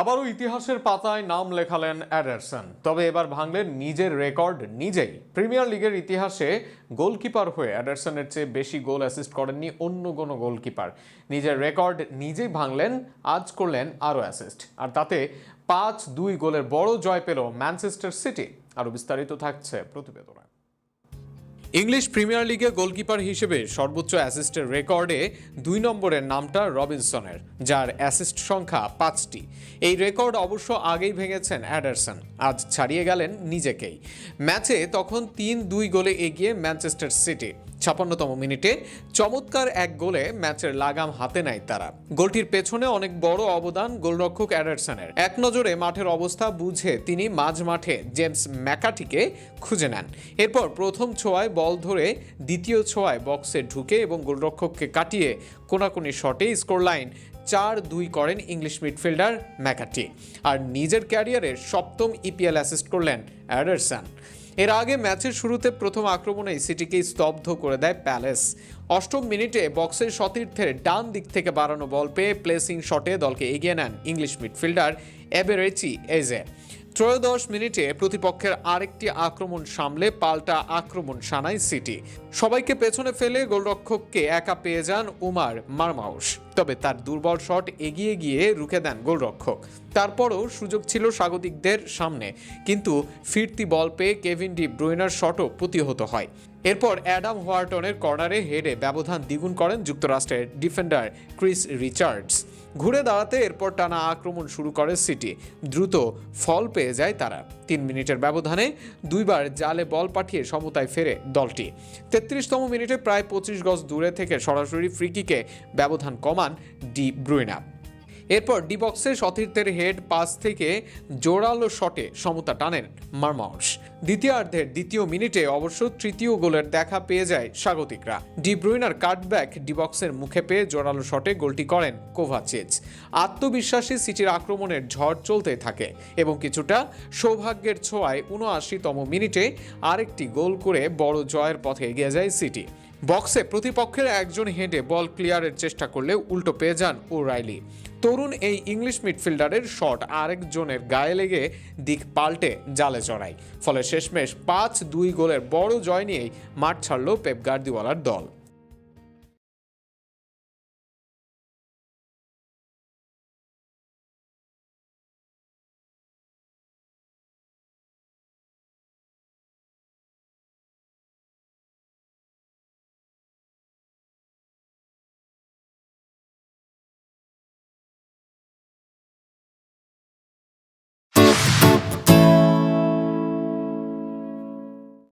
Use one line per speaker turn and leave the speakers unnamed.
আবারও ইতিহাসের পাতায় নাম লেখালেন অ্যাডারসন। তবে এবার ভাঙলেন নিজের রেকর্ড নিজেই। প্রিমিয়ার লিগের ইতিহাসে গোলকিপার হয়ে অ্যাডারসনের চেয়ে বেশি গোল অ্যাসিস্ট করেননি অন্য কোনো গোলকিপার। নিজের রেকর্ড নিজেই ভাঙলেন, আজ করলেন আরও অ্যাসিস্ট আর তাতে পাঁচ দুই গোলের বড় জয় পেল ম্যানচেস্টার সিটি। আরও বিস্তারিত থাকছে প্রতিবেদনে। ইংলিশ প্রিমিয়ার লিগে গোলকিপার হিসেবে সর্বোচ্চ অ্যাসিস্টের রেকর্ডে দুই নম্বরের নামটা রবিনসনের, যার অ্যাসিস্ট সংখ্যা পাঁচটি। এই রেকর্ড অবশ্য আগেই ভেঙেছেন অ্যাডারসন, আজ ছাড়িয়ে গেলেন নিজেকেই। ম্যাচে তখন তিন দুই গোলে এগিয়ে ম্যানচেস্টার সিটি ছাপান্নতম মিনিটে চমৎকার এক গোলে ম্যাচের লাগাম হাতে নেয় তারা। গোলটির পেছনে অনেক বড় অবদান গোলরক্ষক অ্যাডারসনের। এক নজরে মাঠের অবস্থা বুঝে তিনি মাঝ মাঠে জেমস ম্যাকাটিকে খুঁজে নেন। এরপর প্রথম ছোঁয়ায় বল ধরে দ্বিতীয় ছোঁয়ায় বক্সে ঢুকে এবং গোলরক্ষককে কাটিয়ে কোনাকুনি শটে স্কোর লাইন চার দুই করেন ইংলিশ মিডফিল্ডার ম্যাকাটি আর নিজের ক্যারিয়ারের সপ্তম ইপিএল অ্যাসিস্ট করলেন অ্যাডারসন। এর আগে ম্যাচের শুরুতে প্রথম আক্রমণেই সিটিকে স্তব্ধ করে দেয় প্যালেস। অষ্টম মিনিটে বক্সের সতীর্থের ডান দিক থেকে বাড়ানো বল পেয়ে প্লেসিং শটে দলকে এগিয়ে নেন ইংলিশ মিডফিল্ডার এবেরেচি এজে। ত্রয়োদশ মিনিটে প্রতিপক্ষের আরেকটি আক্রমণ সামলে পাল্টা আক্রমণ সানায় সিটি। সবাইকে পেছনে ফেলে গোলরক্ষককে একা পেয়ে যান উমার মারমাউস। তবে তার দুর্বল শট এগিয়ে গিয়ে রুখে দেন গোলরক্ষক। তারপরও সুযোগ ছিল স্বাগতিকদের সামনে। কিন্তু ফিরতি বল পেয়ে কেভিন ডি ব্রুইনার শটও প্রতিহত হয়। এরপর অ্যাডাম হোয়ার্টনের কর্নারে হেডে ব্যবধান দ্বিগুণ করেন যুক্তরাষ্ট্রের ডিফেন্ডার ক্রিস রিচার্ডস। ঘুরে দাঁড়াতে এরপর টানা আক্রমণ শুরু করে সিটি। দ্রুত ফল পেয়ে যায় তারা। তিন মিনিটের ব্যবধানে দুইবার জালে বল পাঠিয়ে সমতায় ফেরে দলটি। তেত্রিশতম মিনিটে প্রায় পঁচিশ গজ দূরে থেকে সরাসরি ফ্রিকিকে ব্যবধান কমান ডি ব্রুইনা। এরপর ডিবক্সে সতীর্থের হেড পাস থেকে জোরালো শটে সমতা টানেন মারমাউস। দ্বিতীয়ার্ধের দ্বিতীয় মিনিটে অবশ্য তৃতীয় গোলের দেখা পেয়ে যায় স্বাগতিকরা। ডিব্রুইনার কাটব্যাক ডিবক্সের মুখে পেয়ে জোরালো শটে গোলটি করেন কোভাচিচ আত্মবিশ্বাসী সিটির আক্রমণের ঝড় চলতে থাকে এবং কিছুটা সৌভাগ্যের ছোঁয়ায় উনআশিতম মিনিটে আরেকটি গোল করে বড় জয়ের পথে এগিয়ে যায় সিটি। বক্সে প্রতিপক্ষের একজন হেঁটে বল ক্লিয়ারের চেষ্টা করলে উল্টো পেয়ে যান ও রাইলি তরুণ এই ইংলিশ মিডফিল্ডারের শট আরেকজনের গায়ে লেগে দিক পাল্টে জালে চড়ায় ফলে শেষমেশ পাঁচ দুই গোলের বড় জয় নিয়েই মাঠ ছাড়ল পেপ গার্দিওয়ালার দল।